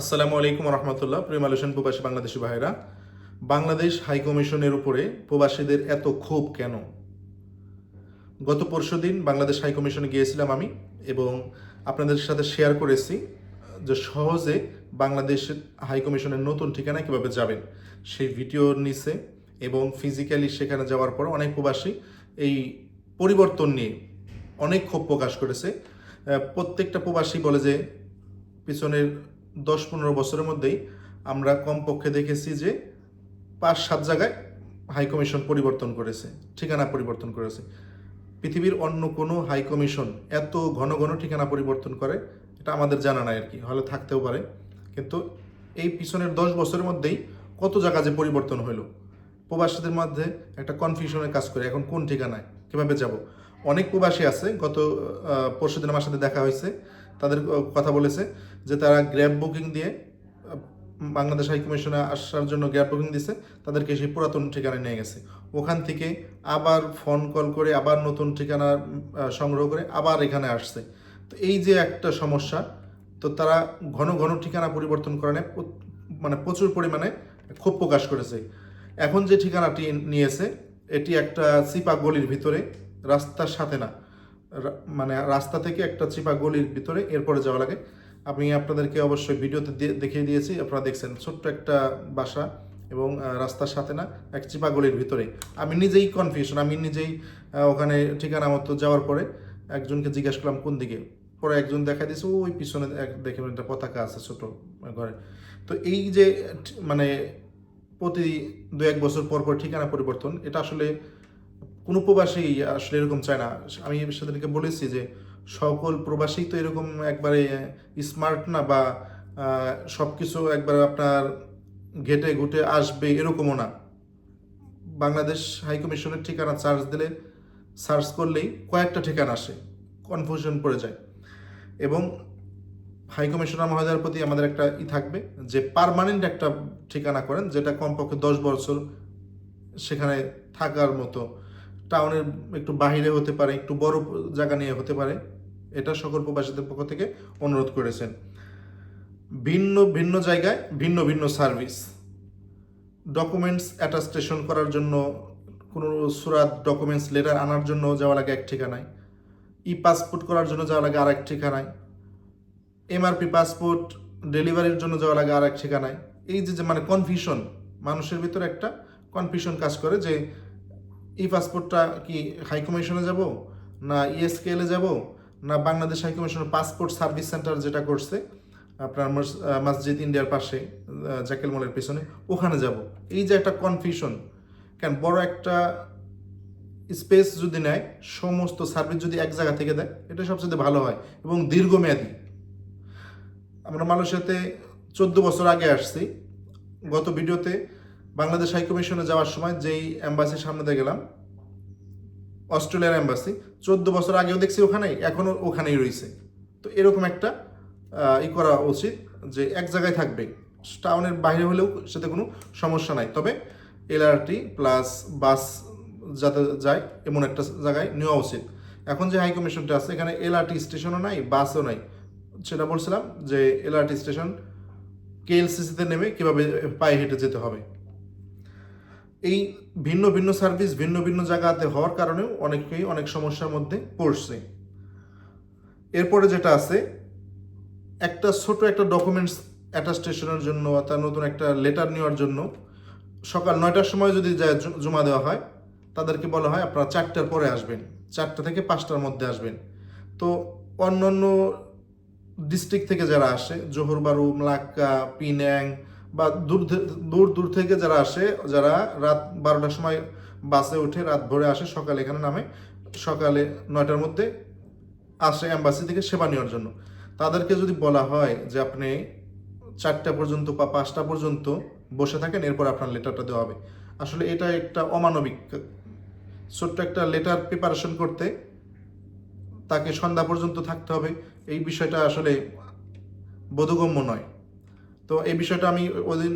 আসসালামু আলাইকুম রহমতুল্লাহ প্রিয় মালয়েশিয়ান প্রবাসী বাংলাদেশি ভাইরা বাংলাদেশ হাই কমিশনের উপরে প্রবাসীদের এত ক্ষোভ কেন? গত পরশু দিন বাংলাদেশ হাই কমিশনে গিয়েছিলাম আমি এবং আপনাদের সাথে শেয়ার করেছি যে সহজে বাংলাদেশ হাই কমিশনের নতুন ঠিকানা কীভাবে যাবেন। সেই ভিডিওর নিচে এবং ফিজিক্যালি সেখানে যাওয়ার পর অনেক প্রবাসী এই পরিবর্তন নিয়ে অনেক ক্ষোভ প্রকাশ করেছে। প্রত্যেকটা প্রবাসী বলে যে পিছনের দশ পনেরো বছরের মধ্যেই আমরা কমপক্ষে দেখেছি যে পাঁচ সাত জায়গায় হাই কমিশন পরিবর্তন করেছে, ঠিকানা পরিবর্তন করেছে। পৃথিবীর অন্য কোনো হাই কমিশন এত ঘন ঘন ঠিকানা পরিবর্তন করে, এটা আমাদের জানা নাই আর কি, হলে থাকতেও পারে। কিন্তু এই পিছনের দশ বছরের মধ্যেই কত জায়গা যে পরিবর্তন হলো প্রবাসীদের মধ্যে একটা কনফিউশনের কাজ করে, এখন কোন ঠিকানায়, কীভাবে যাব? অনেক প্রবাসী আছে, গত পরশু দিন আমার সাথে দেখা হয়েছে তাদের কথা বলেছে যে তারা গ্র্যাব বুকিং দিয়ে বাংলাদেশ হাই কমিশনে আসার জন্য গ্র্যাব বুকিং দিছে তাদেরকে সেই পুরাতন ঠিকানায় নিয়ে গেছে। ওখান থেকে আবার ফোন কল করে আবার নতুন ঠিকানা সংগ্রহ করে আবার এখানে আসছে। তো এই যে একটা সমস্যা তো তারা ঘন ঘন ঠিকানা পরিবর্তন করে নেয়, মানে প্রচুর পরিমাণে ক্ষোভ প্রকাশ করেছে। এখন যে ঠিকানাটি নিয়েছে এটি একটা চিপা গলির ভিতরে রাস্তার সাথে না। মানে রাস্তা থেকে একটা চিপা গলির ভিতরে এরপরে যাওয়া লাগে। আমি আপনাদেরকে অবশ্যই ভিডিওতে দেখিয়ে দিয়েছি, আপনারা দেখছেন ছোট্ট একটা বাসা এবং রাস্তার সাথে না এক চিপা গলির ভিতরে। আমি নিজেই কনফিউশন আমি নিজেই ওখানে ঠিকানা মতো যাওয়ার পরে একজনকে জিজ্ঞেস করলাম, কোন দিকে? পরে একজন দেখা দিয়েছে, ওই পিছনে দেখে একটা পতাকা আছে ছোট ঘরে। তো এই যে মানে প্রতি দু এক বছর পর পর ঠিকানা পরিবর্তন, এটা আসলে কোনো প্রবাসী আসলে এরকম চায় না। আমি সেদিনকে বলেছি যে, সকল প্রবাসী তো এরকম একবারে স্মার্ট না বা সব কিছু একবার আপনার ঘেটে ঘুটে আসবে এরকমও না। বাংলাদেশ হাইকমিশনের ঠিকানা চার্জ দিলে সার্চ করলেই কয়েকটা ঠিকানা আসে কনফিউশন পড়ে যায়। এবং হাই কমিশনার মহোদয়ের প্রতি আমাদের একটা ই থাকবে যে পার্মানেন্ট একটা ঠিকানা করেন, যেটা কমপক্ষে দশ বছর সেখানে থাকার মতো টাউনের একটু বাইরে হতে পারে, একটু বড় জায়গা নিয়ে হতে পারে, এটা সকল প্রবাসীদের পক্ষ থেকে অনুরোধ করেছেন। ভিন্ন ভিন্ন জায়গায় ভিন্ন ভিন্ন সার্ভিস। ডকুমেন্টস অ্যাটাস্টেশন করার জন্য, কোনো সুরাত ডকুমেন্টস লেটার আনার জন্য যাওয়া লাগে এক ঠিকানায়। ই পাসপোর্ট করার জন্য যাওয়া লাগে আর এক ঠিকানায়। এমআরপি পাসপোর্ট ডেলিভারির জন্য যাওয়া লাগে আর এক ঠিকানায়। এই যে মানে কনফিউশন মানুষের ভিতরে একটা কনফিউশন কাজ করে যে এই পাসপোর্টটা কি হাই কমিশনে যাব? না ইএসকেএলে যাব? না বাংলাদেশ হাই কমিশনের পাসপোর্ট সার্ভিস সেন্টার যেটা করছে, আপনার মসজিদ ইন্ডিয়ার পাশে জাকেল মলের পিছনে, ওখানে যাব। এই যে একটা কনফিউশন কেন বড় একটা স্পেস যদি নেয়, সমস্ত সার্ভিস যদি এক জায়গা থেকে দেয়, এটা সবচেয়ে ভালো হয় এবং দীর্ঘমেয়াদী। আমরা মালয়েশিয়াতে চোদ্দ বছর আগে আসছি, গত ভিডিওতে বাংলাদেশ হাই কমিশনে যাওয়ার সময় যেই অ্যাম্বাসির সামনে দিয়ে গেলাম অস্ট্রেলিয়ার অ্যাম্বাসি চোদ্দ বছর আগেও দেখছি ওখানেই, এখনও ওখানেই রয়েছে। তো এরকম একটা ই করা উচিত যে এক জায়গায় থাকবে। টাউনের বাইরে হলেও সেটা কোনো সমস্যা নাই। তবে এলআরটি প্লাস বাস যাতে যায়, এমন একটা জায়গায় নেওয়া উচিত। এখন যে হাই কমিশনটা আছে, এখানে এলআরটি স্টেশনও নাই বাসও নাই। সেটা বলছিলাম যে এলআরটি স্টেশন কেএলসিসিতে নেমে কীভাবে পায়ে হেঁটে যেতে হবে। এই ভিন্ন ভিন্ন সার্ভিস ভিন্ন ভিন্ন জায়গাতে হওয়ার কারণেও অনেকেই অনেক সমস্যার মধ্যে পড়ছে। এরপরে যেটা আছে, একটা ছোট একটা ডকুমেন্টস অ্যাটাস্টেশনের জন্য অর্থাৎ নতুন একটা লেটার নেওয়ার জন্য সকাল নয়টার সময় যদি জমা দেওয়া হয়, তাদেরকে বলা হয় আপনারা চারটার পরে আসবেন, চারটা থেকে পাঁচটার মধ্যে আসবেন। তো অন্য অন্য ডিস্ট্রিক্ট থেকে যারা আসে জোহরবারু মলাক্কা পিন্যাং বা দূর দূর দূর থেকে যারা আসে, যারা রাত বারোটার সময় বাসে উঠে রাত ভোরে আসে, সকালে এখানে নামে, সকালে নয়টার মধ্যে আসে অ্যাম্বাসি থেকে সেবা নেওয়ার জন্য। তাদেরকে যদি বলা হয় যে আপনি চারটা পর্যন্ত বা পাঁচটা পর্যন্ত বসে থাকেন, এরপর আপনার লেটারটা দেওয়া হবে। আসলে এটা একটা অমানবিক, ছোট্ট একটা লেটার প্রিপারেশন করতে তাকে সন্ধ্যা পর্যন্ত থাকতে হবে। এই বিষয়টা আসলে বোধগম্য নয়। তো এই বিষয়টা আমি ওদিন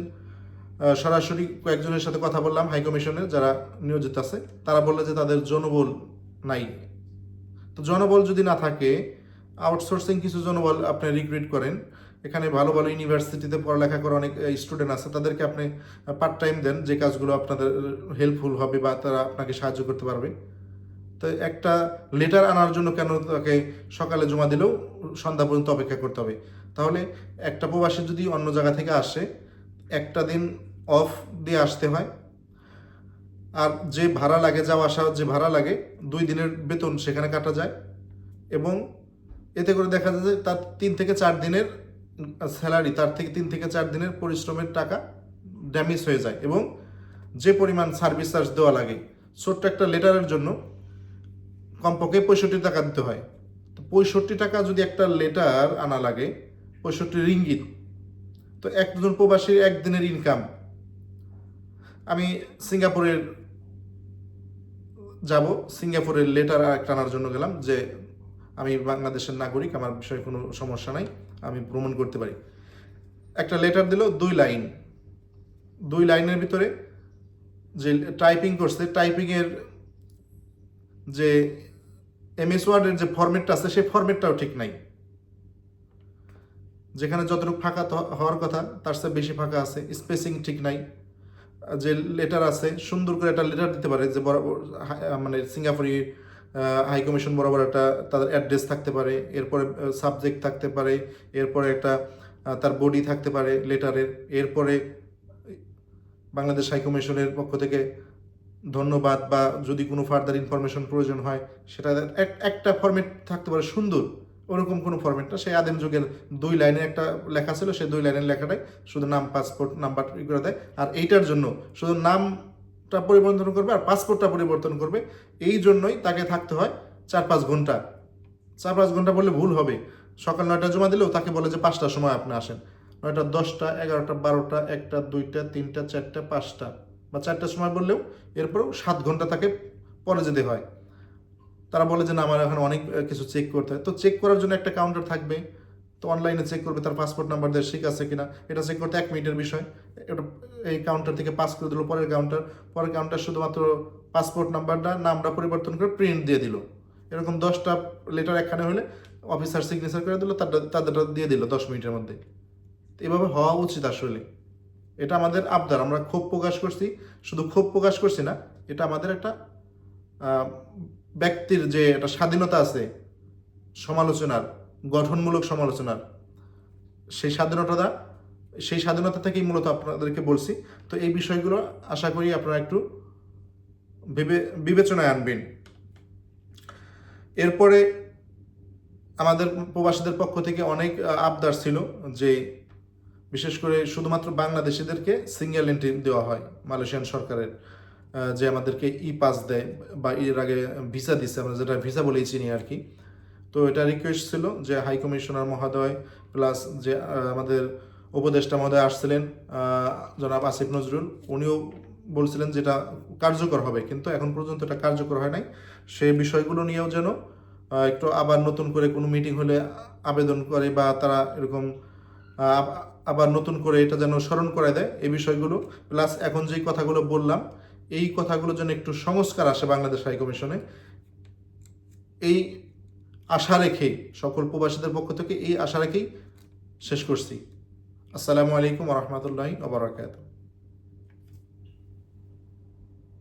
সরাসরি কয়েকজনের সাথে কথা বললাম হাই কমিশনের, যারা নিয়োজিত আছে। তারা বললে যে তাদের জনবল নাই। তো জনবল যদি না থাকে আউটসোর্সিং কিছু জনবল আপনি রিক্রুইট করেন। এখানে ভালো ভালো ইউনিভার্সিটিতে পড়ালেখা করা অনেক স্টুডেন্ট আছে। তাদেরকে আপনি পার্ট টাইম দেন, যে কাজগুলো আপনাদের হেল্পফুল হবে বা তারা আপনাকে সাহায্য করতে পারবে। তো একটা লেটার আনার জন্য কেন তাকে সকালে জমা দিলেও সন্ধ্যা পর্যন্ত অপেক্ষা করতে হবে? তাহলে একটা প্রবাসী যদি অন্য জায়গা থেকে আসে, একটা দিন অফ দিয়ে আসতে হয়। আর যে ভাড়া লাগে যাওয়া আসা যে ভাড়া লাগে, দুই দিনের বেতন সেখানে কাটা যায়। এবং এতে করে দেখা যায় যে তার তিন থেকে চার দিনের স্যালারি, তার থেকে তিন থেকে চার দিনের পরিশ্রমের টাকা ড্যামেজ হয়ে যায় এবং যে পরিমাণ সার্ভিস চার্জ দেওয়া লাগে, ছোট্ট একটা লেটারের জন্য কমপক্ষে পঁয়ষট্টি টাকা দিতে হয়। তো পঁয়ষট্টি টাকা যদি একটা লেটার আনা লাগে পঁয়ষট্টি রিঙ্গিত। তো একজন প্রবাসীর একদিনের ইনকাম আমি সিঙ্গাপুরের যাব, সিঙ্গাপুরের লেটার একটা আনার জন্য গেলাম যে আমি বাংলাদেশের নাগরিক, আমার বিষয়ে কোনো সমস্যা নাই, আমি ভ্রমণ করতে পারি। একটা লেটার দিল দুই লাইন। দুই লাইনের ভিতরে যে টাইপিং করছে টাইপিংয়ের যে এমএস ওয়ার্ডের যে ফরম্যাটটা আছে, সেই ফরম্যাটটাও ঠিক নাই। যেখানে যতটুকু ফাঁকা হওয়ার কথা, তার চেয়ে বেশি ফাঁকা আছে। স্পেসিং ঠিক নাই। যে লেটার আছে, সুন্দর করে একটা লেটার দিতে পারে, যে বরাবর মানে সিঙ্গাপুরি হাই কমিশন বরাবর একটা তাদের অ্যাড্রেস থাকতে পারে, এরপরে সাবজেক্ট থাকতে পারে, এরপরে একটা তার বডি থাকতে পারে লেটারের এরপরে বাংলাদেশ হাই কমিশনের পক্ষ থেকে ধন্যবাদ বা যদি কোনো ফার্দার ইনফরমেশন প্রয়োজন হয়, সেটা এক- একটা ফরম্যাট থাকতে পারে সুন্দর। ওরকম কোনো ফরম্যাট না সেই আদিম যুগের দুই লাইনে একটা লেখা ছিল, সেই দুই লাইনের লেখাটাই শুধু নাম পাসপোর্ট নাম্বার ই করে দেয়। আর এইটার জন্য শুধু নামটা পরিবর্তন করবে আর পাসপোর্টটা পরিবর্তন করবে। এই জন্যই তাকে থাকতে হয় চার পাঁচ ঘণ্টা। চার পাঁচ ঘণ্টা বললে ভুল হবে। সকাল নয়টা জমা দিলেও তাকে বলে যে পাঁচটার সময় আপনি আসেন। নয়টা দশটা, এগারোটা বারোটা, একটা, দুইটা, তিনটা, চারটা, পাঁচটা। বা চারটার সময় বললেও এরপরেও সাত ঘণ্টা তাকে পরে যেতে হয়। তারা বলে যে, না, আমার এখন অনেক কিছু চেক করতে হয়। তো চেক করার জন্য একটা কাউন্টার থাকবে। তো অনলাইনে চেক করবে, তার পাসপোর্ট নাম্বার দিয়ে, ঠিক আছে কিনা? এটা চেক করতে এক মিনিটের বিষয়। এটা, এই কাউন্টার থেকে পাস করে দিল, পরের কাউন্টার পরের কাউন্টার শুধুমাত্র পাসপোর্ট নাম্বারটা নামটা পরিবর্তন করে প্রিন্ট দিয়ে দিল। এরকম দশটা লেটার একখানে হলে অফিসার সিগনেচার করে দিল, তারটা তাদেরটা দিয়ে দিল দশ মিনিটের মধ্যে। এভাবে হওয়া উচিত আসলে। এটা আমাদের আবদার, আমরা ক্ষোভ প্রকাশ করছি। শুধু ক্ষোভ প্রকাশ করছি না, এটা আমাদের একটা ব্যক্তির যে একটা স্বাধীনতা আছে, সমালোচনার, গঠনমূলক সমালোচনার, সেই স্বাধীনতা সেই স্বাধীনতা থেকেই মূলত আপনাদেরকে বলছি। তো এই বিষয়গুলো আশা করি আপনারা একটু বিবে বিবেচনায় আনবেন। এরপরে আমাদের প্রবাসীদের পক্ষ থেকে অনেক আবদার ছিল যে বিশেষ করে শুধুমাত্র বাংলাদেশিদেরকে সিঙ্গেল এন্ট্রি দেওয়া হয় মালয়েশিয়ান সরকারের। যে আমাদেরকে ই পাস দেয় বা এর আগে ভিসা দিচ্ছে আমরা যেটা ভিসা বলেই চিনি আর কি। তো এটা রিকোয়েস্ট ছিল যে হাই কমিশনার মহোদয় প্লাস যে আমাদের উপদেষ্টা মহোদয় আসছিলেন জনাব আসিফ নজরুল, উনিও বলছিলেন যেটা কার্যকর হবে, কিন্তু এখন পর্যন্ত এটা কার্যকর হয় নাই। সেই বিষয়গুলো নিয়েও যেন একটু আবার নতুন করে কোনো মিটিং হলে আবেদন করে বা তারা এরকম আবার নতুন করে এটা যেন স্মরণ করে দেয় এই বিষয়গুলো। প্লাস এখন যেই কথাগুলো বললাম এই কথাগুলো যেন একটু সংস্কার আসে বাংলাদেশ হাই কমিশনে। এই আশা রেখে সকল প্রবাসীদের পক্ষ থেকে এই আশা রেখেই শেষ করছি। আসসালামু আলাইকুম রহমতুল্লাহ ওবরাকাতুহ